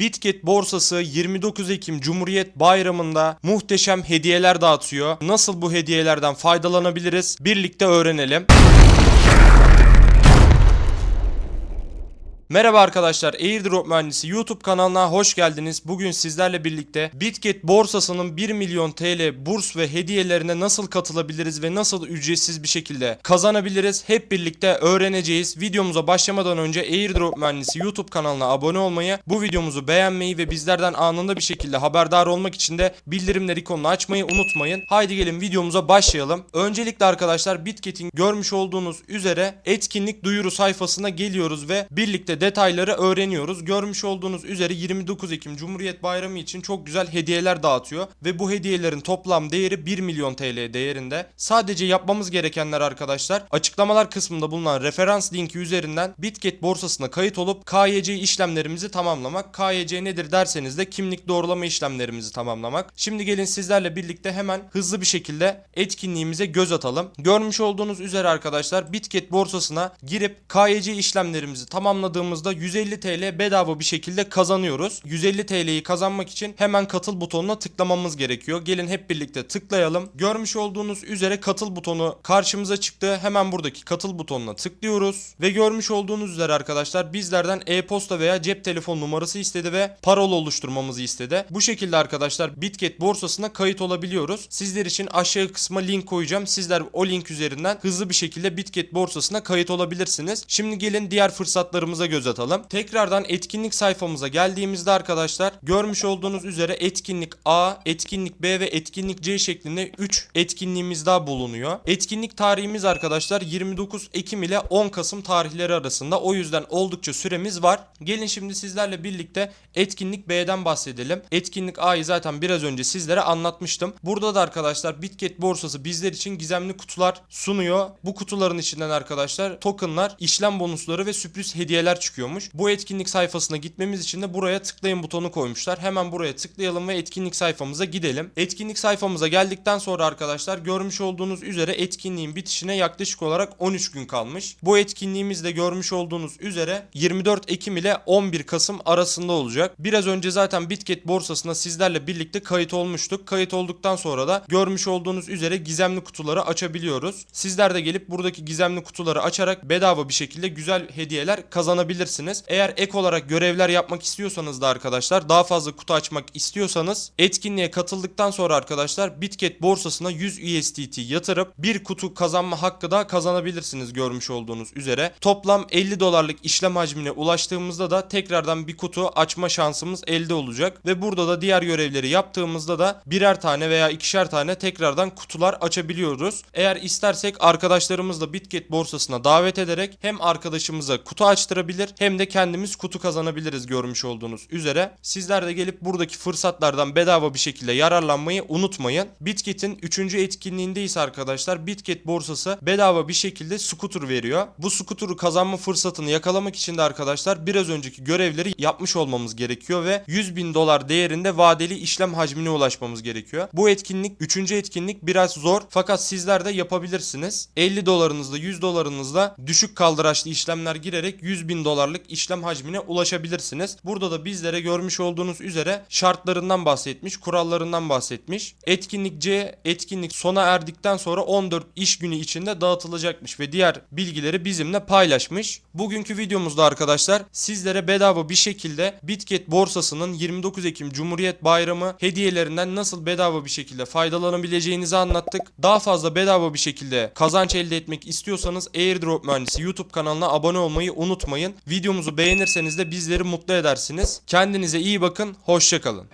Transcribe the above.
Bitget borsası 29 Ekim Cumhuriyet Bayramı'nda muhteşem hediyeler dağıtıyor. Nasıl bu hediyelerden faydalanabiliriz? Birlikte öğrenelim. Merhaba arkadaşlar, Airdrop Mühendisi YouTube kanalına hoş geldiniz. Bugün sizlerle birlikte Bitget borsasının 1 milyon TL burs ve hediyelerine nasıl katılabiliriz ve nasıl ücretsiz bir şekilde kazanabiliriz hep birlikte öğreneceğiz. Videomuza başlamadan önce Airdrop Mühendisi YouTube kanalına abone olmayı, bu videomuzu beğenmeyi ve bizlerden anında bir şekilde haberdar olmak için de bildirimler ikonunu açmayı unutmayın. Haydi gelin videomuza başlayalım. Öncelikle arkadaşlar Bitget'in görmüş olduğunuz üzere etkinlik duyuru sayfasına geliyoruz ve birlikte detayları öğreniyoruz. Görmüş olduğunuz üzere 29 Ekim Cumhuriyet Bayramı için çok güzel hediyeler dağıtıyor ve bu hediyelerin toplam değeri 1 milyon TL değerinde. Sadece yapmamız gerekenler arkadaşlar açıklamalar kısmında bulunan referans linki üzerinden Bitget borsasına kayıt olup KYC işlemlerimizi tamamlamak. KYC nedir derseniz de kimlik doğrulama işlemlerimizi tamamlamak. Şimdi gelin sizlerle birlikte hemen hızlı bir şekilde etkinliğimize göz atalım. Görmüş olduğunuz üzere arkadaşlar Bitget borsasına girip KYC işlemlerimizi tamamladığımızda 150 TL bedava bir şekilde kazanıyoruz. 150 TL'yi kazanmak için hemen katıl butonuna tıklamamız gerekiyor. Gelin hep birlikte tıklayalım. Görmüş olduğunuz üzere katıl butonu karşımıza çıktı. Hemen buradaki katıl butonuna tıklıyoruz. Ve görmüş olduğunuz üzere arkadaşlar bizlerden e-posta veya cep telefon numarası istedi ve parola oluşturmamızı istedi. Bu şekilde arkadaşlar Bitget borsasına kayıt olabiliyoruz. Sizler için aşağı kısma link koyacağım. Sizler o link üzerinden hızlı bir şekilde Bitget borsasına kayıt olabilirsiniz. Şimdi gelin diğer fırsatlarımıza göz atalım. Tekrardan etkinlik sayfamıza geldiğimizde arkadaşlar görmüş olduğunuz üzere etkinlik A, etkinlik B ve etkinlik C şeklinde 3 etkinliğimiz daha bulunuyor. Etkinlik tarihimiz arkadaşlar 29 Ekim ile 10 Kasım tarihleri arasında. O yüzden oldukça süremiz var. Gelin şimdi sizlerle birlikte etkinlik B'den bahsedelim. Etkinlik A'yı zaten biraz önce sizlere anlatmıştım. Burada da arkadaşlar Bitget borsası bizler için gizemli kutular sunuyor. Bu kutuların içinden arkadaşlar tokenlar, işlem bonusları ve sürpriz hediyeler çıkıyormuş. Bu etkinlik sayfasına gitmemiz için de buraya tıklayın butonu koymuşlar. Hemen buraya tıklayalım ve etkinlik sayfamıza gidelim. Etkinlik sayfamıza geldikten sonra arkadaşlar görmüş olduğunuz üzere etkinliğin bitişine yaklaşık olarak 13 gün kalmış. Bu etkinliğimiz de görmüş olduğunuz üzere 24 Ekim ile 11 Kasım arasında olacak. Biraz önce zaten Bitget borsasına sizlerle birlikte kayıt olmuştuk. Kayıt olduktan sonra da görmüş olduğunuz üzere gizemli kutuları açabiliyoruz. Sizler de gelip buradaki gizemli kutuları açarak bedava bir şekilde güzel hediyeler kazanabilirsiniz. Eğer ek olarak görevler yapmak istiyorsanız da arkadaşlar daha fazla kutu açmak istiyorsanız etkinliğe katıldıktan sonra arkadaşlar Bitget borsasına 100 USDT yatırıp bir kutu kazanma hakkı da kazanabilirsiniz görmüş olduğunuz üzere. Toplam 50 dolarlık işlem hacmine ulaştığımızda da tekrardan bir kutu açma şansımız elde olacak ve burada da diğer görevleri yaptığımızda da birer tane veya ikişer tane tekrardan kutular açabiliyoruz. Eğer istersek arkadaşlarımızla Bitget borsasına davet ederek hem arkadaşımıza kutu açtırabilir hem de kendimiz kutu kazanabiliriz görmüş olduğunuz üzere. Sizler de gelip buradaki fırsatlardan bedava bir şekilde yararlanmayı unutmayın. Bitget'in 3. etkinliğindeyiz arkadaşlar. Bitget borsası bedava bir şekilde scooter veriyor. Bu scooter'u kazanma fırsatını yakalamak için de arkadaşlar biraz önceki görevleri yapmış olmamız gerekiyor ve 100 bin dolar değerinde vadeli işlem hacmine ulaşmamız gerekiyor. Bu etkinlik 3. etkinlik biraz zor fakat sizler de yapabilirsiniz. 50 dolarınızla 100 dolarınızla düşük kaldıraçlı işlemler girerek 100 bin dolarlık işlem hacmine ulaşabilirsiniz. Burada da bizlere görmüş olduğunuz üzere şartlarından bahsetmiş, kurallarından bahsetmiş. Etkinlik C, etkinlik sona erdikten sonra 14 iş günü içinde dağıtılacakmış ve diğer bilgileri bizimle paylaşmış. Bugünkü videomuzda arkadaşlar sizlere bedava bir şekilde Bitget borsasının 29 Ekim Cumhuriyet Bayramı hediyelerinden nasıl bedava bir şekilde faydalanabileceğinizi anlattık. Daha fazla bedava bir şekilde kazanç elde etmek istiyorsanız Airdrop Mühendisi YouTube kanalına abone olmayı unutmayın. Videomuzu beğenirseniz de bizleri mutlu edersiniz. Kendinize iyi bakın, hoşçakalın.